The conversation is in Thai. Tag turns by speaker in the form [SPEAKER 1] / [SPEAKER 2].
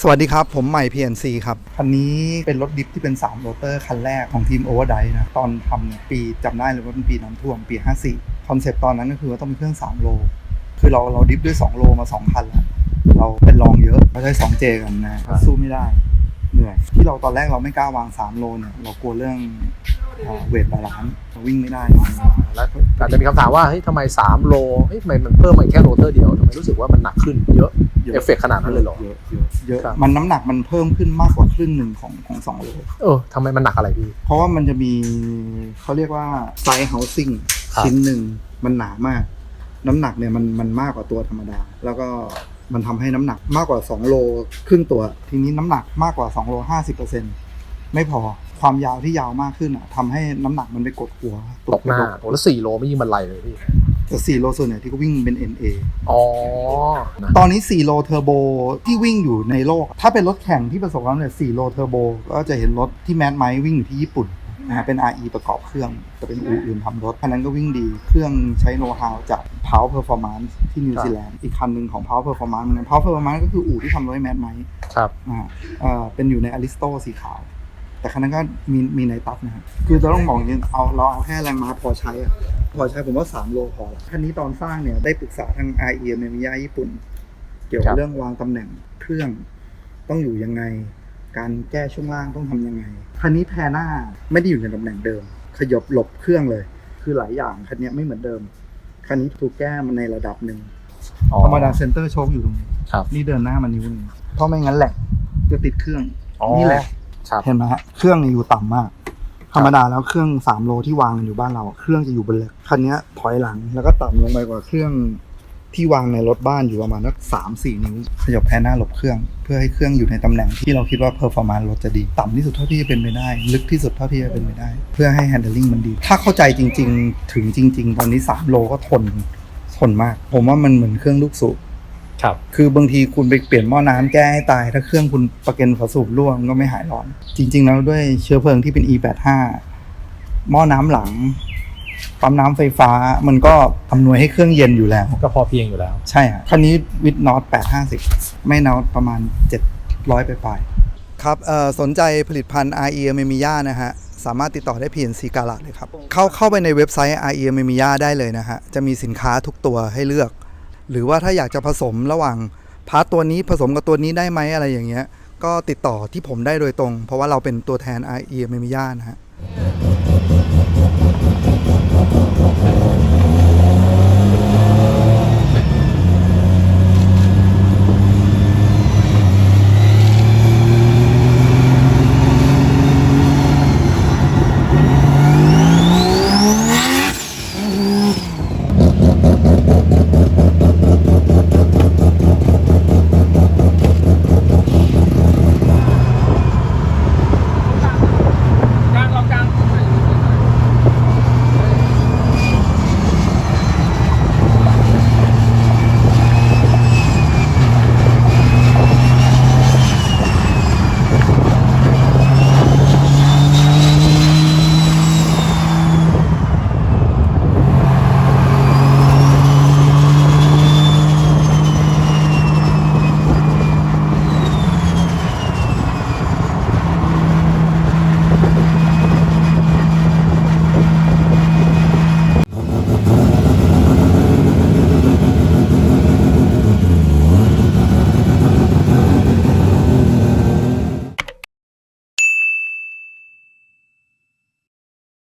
[SPEAKER 1] สวัสดีครับ ผมใหม่ PNC ครับ คันนี้เป็นรถดิฟที่เป็น3โรเตอร์คันแรกของทีม Overdrive นะ ตอนทำเนี่ยปีจำได้เลยว่าเป็นปีน้ำท่วมปี 54 คอนเซปต์ตอนนั้นก็คือว่าต้องมีเครื่อง 3 โล คือเราเราดิฟด้วย 2 โลมา 2 คันแล้ว เราเป็นรองเยอะเราใช้ 2J กันนะ
[SPEAKER 2] ครับ
[SPEAKER 1] สู้ไม่ได้เหนื่อย ที่เราตอนแรกเราไม่กล้าวาง 3 โลเนี่ยเรากลัวเรื่องเวทบาลานซ์วิ่งไม่ได้
[SPEAKER 2] แล้วอาจจะมีคำถามว่าเฮ้ยทำไม 3 โลเฮ้ยทำไมมันเพิ่มมาแค่โรเตอร์เดียวทำไมรู้สึกว่ามันหนักขึ้นเยอะ
[SPEAKER 1] เยอะ
[SPEAKER 2] เอฟเฟกต์ขนาดนั้นเลยเหรอ
[SPEAKER 1] เยอะเยอะเยอะ
[SPEAKER 2] ครับ
[SPEAKER 1] มันน้ำหนักมันเพิ่มขึ้นมากกว่าครึ่งหนึ่งของของสองโล
[SPEAKER 2] เออทำไมมันหนักอะไรพี่
[SPEAKER 1] เพราะว่ามันจะมีเขาเรียกว่าไซส์เฮาสิ่ง
[SPEAKER 2] ครับ
[SPEAKER 1] ชิ้นหนึ่งมันหนามาก น้ำหนักเนี่ยมันมันมากกว่าตัวธรรมดา แล้วก็มันทำให้น้ำหนักมากกว่า 2 โลครึ่งตัว ทีนี้น้ำหนักมากกว่า 2 โล 50%ไม่พอความยาวที่ยาวมากขึ้นอะทำให้น้ำหนักมันไปกดหัว
[SPEAKER 2] ตกหน้า
[SPEAKER 1] ระด
[SPEAKER 2] โอ้แล้วสี่โลไม่ยิงมันไหลเลยพี่
[SPEAKER 1] แต่4โลส่วนใหญ่ที่ก็วิ่งเป็น NA
[SPEAKER 2] อ๋อนะ
[SPEAKER 1] ตอนนี้ 4 โลเทอร์โบที่วิ่งอยู่ในโลก ถ้าเป็นรถแข่งที่ประสบความสำเร็จ4โลเทอร์โบก็จะเห็นรถที่แมดไมวิ่งอยู่ที่ญี่ปุ่นนะฮะเป็น RE ประกอบเครื่องจะเป็นอู่อื่นทำรถคันนั้นก็วิ่งดี เครื่องใช้โน้ตฮาวจาก Power Performance ที่นิวซีแลนด์ อีกคันหนึ่งของ Power Performance เหมือนกัน Power Performance ก็คืออู่ที่ทำรถให้แมดไม
[SPEAKER 2] ครับ
[SPEAKER 1] อ่าเอ่อเป็นอยู่ในอลิสโตสีขาว แต่คันนั้นก็มีมีในตัฟนะฮะคือเราต้องบอกอย่างนี้เอาเราเอาแค่แรงม้าพอใช้อะพอใช้ผมว่า 3 โลพอละคันนี้ตอนสร้างเนี่ยได้ปรึกษาทาง RE เมมิยาญี่ปุ่น เกี่ยวกับเรื่องวางตำแหน่งเครื่องต้องอยู่ยังไง การแก้ช่วงล่างต้องทำยังไงคันนี้แพรหน้าไม่ได้อยู่ในตำแหน่งเดิม ขยบหลบเครื่องเลย คือหลายอย่างคันนี้ไม่เหมือนเดิมคันนี้ถูกแก้มันในระดับหนึ่ง
[SPEAKER 2] อ๋อ
[SPEAKER 1] ธรรมดาเซนเตอร์โชคอยู่ตรงนี้
[SPEAKER 2] ครับ
[SPEAKER 1] นี่เดินหน้ามานิ้วหนึงเพราะไม่งั้นแหลกจะติดเครื่อง
[SPEAKER 2] อ๋อ
[SPEAKER 1] นี่แหละ
[SPEAKER 2] ครับ
[SPEAKER 1] เห็นไหมฮะเครื่องเนี่ยอยู่ต่ำมาก ธรรมดาแล้วเครื่อง3โลที่วางกันอยู่บ้านเราเครื่องจะอยู่บนเล็กคันเนี้ยถอยหลังแล้วก็ต่ำลงไปกว่าเครื่องที่วางในรถบ้านอยู่ประมาณสักสามสี่นิ้วขยับแพ้หน้าหลบเครื่อง เพื่อให้เครื่องอยู่ในตำแหน่งที่เราคิดว่าเพอร์ฟอร์มานซ์รถจะดี ต่ำที่สุดเท่าที่จะเป็นไปได้ ลึกที่สุดเท่าที่จะเป็นไปได้ เพื่อให้ handling มันดี ถ้าเข้าใจจริง ๆ ถึงจริง ๆ ตอนนี้ 3 โลก็ทนทนมาก ผมว่ามันเหมือนเครื่องลูกสูบ
[SPEAKER 2] ครับ
[SPEAKER 1] คือบางทีคุณไปเปลี่ยนหม้อน้ำแก้ให้ตาย ถ้าเครื่องคุณประเก็นฝาสูบร่วงก็ไม่หายร้อน จริง ๆ แล้วด้วยเชื้อเพลิงที่เป็น E85 หม้อน้ำหลังปั๊มน้ำไฟฟ้ามันก็อำนวยให้เครื่องเย็นอยู่แล้ว
[SPEAKER 2] ก็พอเพียงอยู่แล้ว
[SPEAKER 1] ใช่ฮะคันนี้วิดนอต850 ไม่นอตประมาณ 700 ไปปลายๆครับสนใจผลิตภัณฑ์ RE m e m i y a นะฮะ สามารถติดต่อได้ PNC กาลาดเลยครับ เข้าเข้าไปในเว็บไซต์ RE m e m i y a ได้เลยนะฮะ จะมีสินค้าทุกตัวให้เลือก หรือว่าถ้าอยากจะผสมระหว่างพาร์ตตัวนี้ผสมกับตัวนี้ได้ไหมอะไรอย่างเงี้ย ก็ติดต่อที่ผมได้โดยตรง เพราะว่าเราเป็นตัวแทน IE m e m i y a นะฮะ